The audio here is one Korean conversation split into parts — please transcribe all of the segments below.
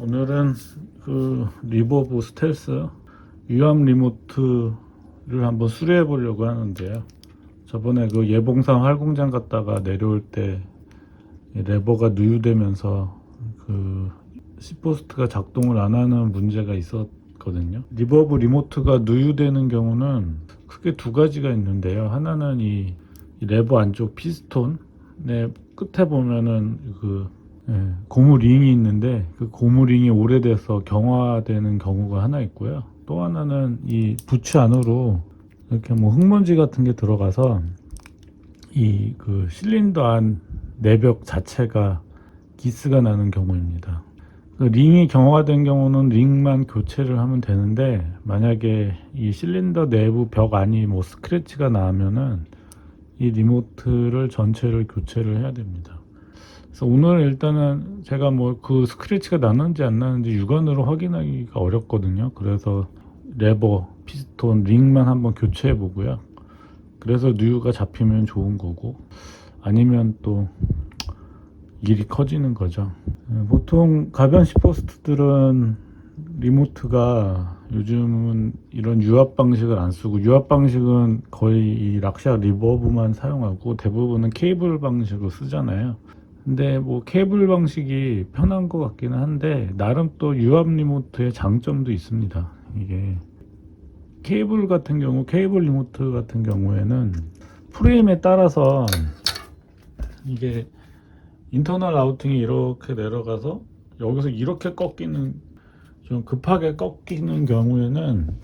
오늘은 그 리버브 스텔스 유압 리모트를 한번 수리해 보려고 하는데요. 저번에 그 예봉산 활공장 갔다가 내려올 때이 레버가 누유되면서 그 시포스트가 작동을 안 하는 문제가 있었거든요. 리버브 리모트가 누유되는 경우는 크게 두 가지가 있는데요. 하나는 이, 이 레버 안쪽 피스톤의 끝에 보면은 그 예, 고무 링이 있는데 그 고무 링이 오래돼서 경화되는 경우가 하나 있고요. 또 하나는 이 부츠 안으로 이렇게 뭐 흙먼지 같은 게 들어가서 이 그 실린더 안 내벽 자체가 기스가 나는 경우입니다. 그 링이 경화된 경우는 링만 교체를 하면 되는데 만약에 이 실린더 내부 벽 안이 뭐 스크래치가 나면은 이 리모트를 전체를 교체를 해야 됩니다. 그래서 오늘 일단은 제가 뭐 그 스크래치가 나는지 안 나는지 육안으로 확인하기가 어렵거든요. 그래서 레버, 피스톤, 링만 한번 교체해 보고요. 그래서 뉴가 잡히면 좋은 거고 아니면 또 일이 커지는 거죠. 예, 보통 가변 시포스트들은 리모트가 요즘은 이런 유압 방식을 안 쓰고 유압 방식은 거의 이 락샤 리버브만 사용하고 대부분은 케이블 방식으로 쓰잖아요. 근데 뭐 케이블 방식이 편한 것 같기는 한데 나름 또 유압 리모트의 장점도 있습니다. 이게 케이블 같은 경우 케이블 리모트 같은 경우에는 프레임에 따라서 이게 인터널 아우팅이 이렇게 내려가서 여기서 이렇게 꺾이는 좀 급하게 꺾이는 경우에는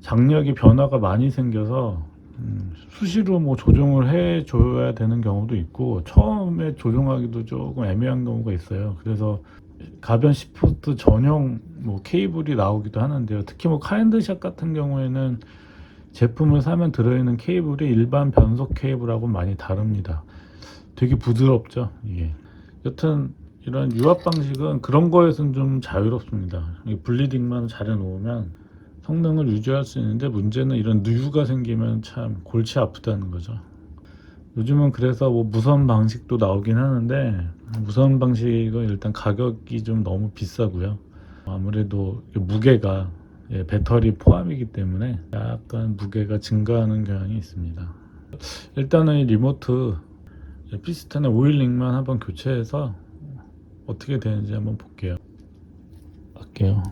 장력이 변화가 많이 생겨서 음, 수시로 뭐 조정을 해 줘야 되는 경우도 있고 처음에 조정하기도 조금 애매한 경우가 있어요. 그래서 가변 시프트 전용 뭐 케이블이 나오기도 하는데요. 특히 뭐 카인드샷 같은 경우에는 제품을 사면 들어있는 케이블이 일반 변속 케이블하고 많이 다릅니다. 되게 부드럽죠, 이게. 여튼 이런 유압 방식은 그런 거에서는 좀 자유롭습니다. 이 블리딩만 잘 해놓으면 성능을 유지할 수 있는데 문제는 이런 누유가 생기면 참 골치 아프다는 거죠. 요즘은 그래서 뭐 무선 방식도 나오긴 하는데 무선 방식은 일단 가격이 좀 너무 비싸고요. 아무래도 무게가 예, 배터리 포함이기 때문에 약간 무게가 증가하는 경향이 있습니다. 일단은 이 리모트 예, 피스톤의 오일링만 한번 교체해서 어떻게 되는지 한번 볼게요. 할게요.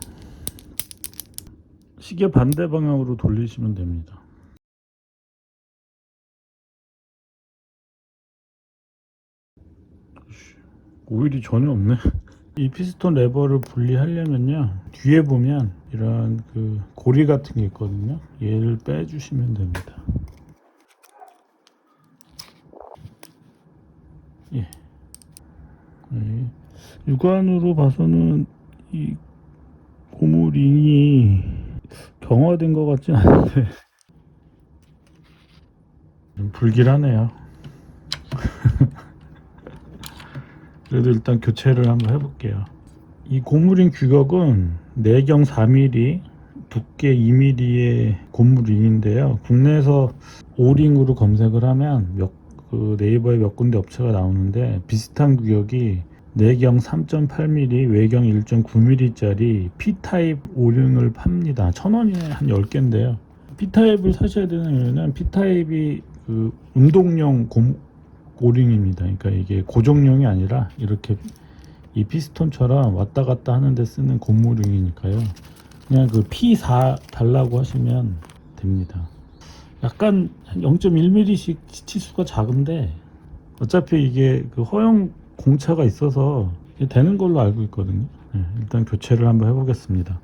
시계 반대 방향으로 돌리시면 됩니다. 오일이 전혀 없네. 이 피스톤 레버를 분리하려면요 뒤에 보면 이런 그 고리 같은 게 있거든요. 얘를 빼주시면 됩니다. 예. 네. 육안으로 봐서는 이 고무링이 경화된 것 같진 않은데 좀 불길하네요. 그래도 일단 교체를 한번 해볼게요. 이 고무링 규격은 내경 4mm, 두께 2mm의 고무링인데요. 국내에서 5링으로 검색을 하면 몇, 그 네이버에 몇 군데 업체가 나오는데 비슷한 규격이 내경 3.8mm, 외경 1.9mm짜리 P타입 오링을 팝니다. 천 원에 한 10개인데요. P타입을 사셔야 되는 이유는 P타입이 그 운동용 고, 오링입니다. 그러니까 이게 고정용이 아니라 이렇게 이 피스톤처럼 왔다 갔다 하는데 쓰는 고무링이니까요. 그냥 그 P4 달라고 하시면 됩니다. 약간 0.1mm씩 치수가 작은데 어차피 이게 그 허용 공차가 있어서 되는 걸로 알고 있거든요. 네, 일단 교체를 한번 해보겠습니다.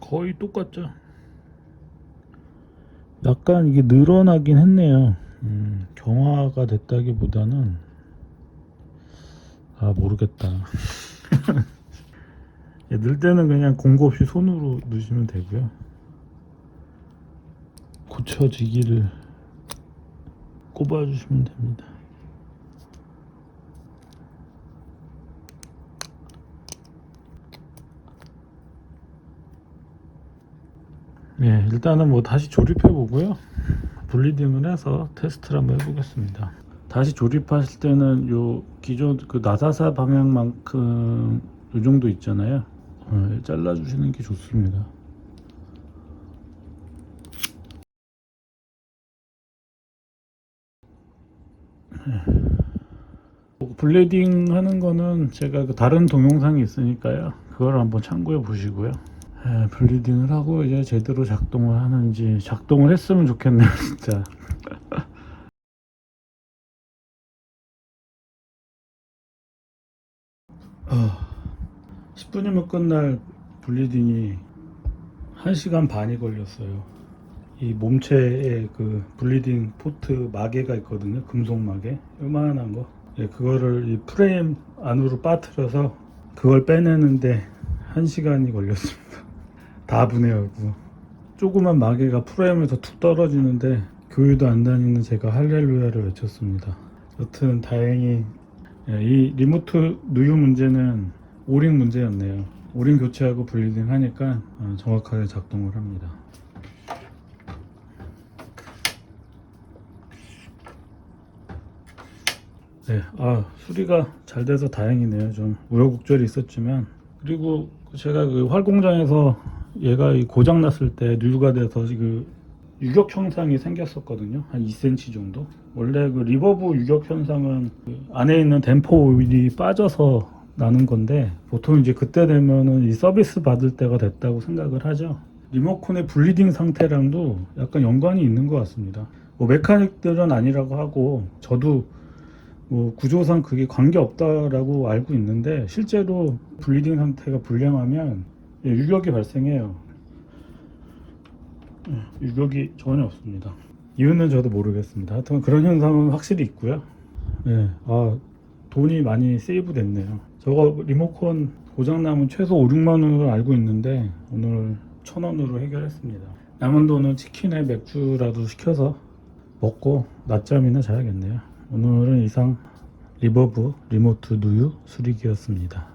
거의 똑같죠. 약간 이게 늘어나긴 했네요. 음, 경화가 됐다기보다는 아 모르겠다. 예, 넣을 때는 그냥 공구 없이 손으로 넣으시면 되고요. 고쳐지기를 꼽아주시면 됩니다. 예, 일단은 뭐 다시 조립해 보고요. 분리딩을 해서 테스트를 한번 해보겠습니다. 다시 조립하실 때는 요 기존 그 나사사 방향만큼 요 정도 있잖아요. 어, 잘라주시는 게 좋습니다. 블레딩 하는 거는 제가 그 다른 동영상이 있으니까요. 그걸 한번 참고해 보시고요. 예, 블리딩을 하고 이제 제대로 작동을 하는지 작동을 했으면 좋겠네요, 진짜. 아, 10분이면 끝날 블리딩이 1시간 반이 걸렸어요. 이 몸체에 그 블리딩 포트 마개가 있거든요. 금속 마개. 요만한 거. 예, 그거를 이 프레임 안으로 빠뜨려서 그걸 빼내는데 1시간이 걸렸습니다. 다 분해하고. 조그만 마개가 프레임에서 툭 떨어지는데 교회도 안 다니는 제가 할렐루야를 외쳤습니다. 여튼 다행히 예, 이 리모트 누유 문제는 오링 문제였네요. 오링 교체하고 블리딩 하니까 어, 정확하게 작동을 합니다. 네, 아 수리가 잘 돼서 다행이네요. 좀 우여곡절이 있었지만 그리고 제가 그 활공장에서 얘가 이 고장 났을 때 누유가 돼서 그 유격 현상이 생겼었거든요. 한 2cm 정도. 원래 그 리버브 유격 현상은 그 안에 있는 댐퍼 오일이 빠져서 나는 건데 보통 이제 그때 되면은 이 서비스 받을 때가 됐다고 생각을 하죠. 리모컨의 블리딩 상태랑도 약간 연관이 있는 것 같습니다. 뭐 메카닉들은 아니라고 하고 저도 뭐 구조상 그게 관계 없다라고 알고 있는데 실제로 블리딩 상태가 불량하면 예, 유격이 발생해요. 예, 유격이 전혀 없습니다. 이유는 저도 모르겠습니다. 하여튼 그런 현상은 확실히 있고요. 네, 아 돈이 많이 세이브 됐네요. 저거 리모컨 고장나면 최소 5, 6만 원을 알고 있는데 오늘 천 원으로 해결했습니다. 남은 돈은 치킨에 맥주라도 시켜서 먹고 낮잠이나 자야겠네요. 오늘은 이상 리버브 리모트 누유 수리기였습니다.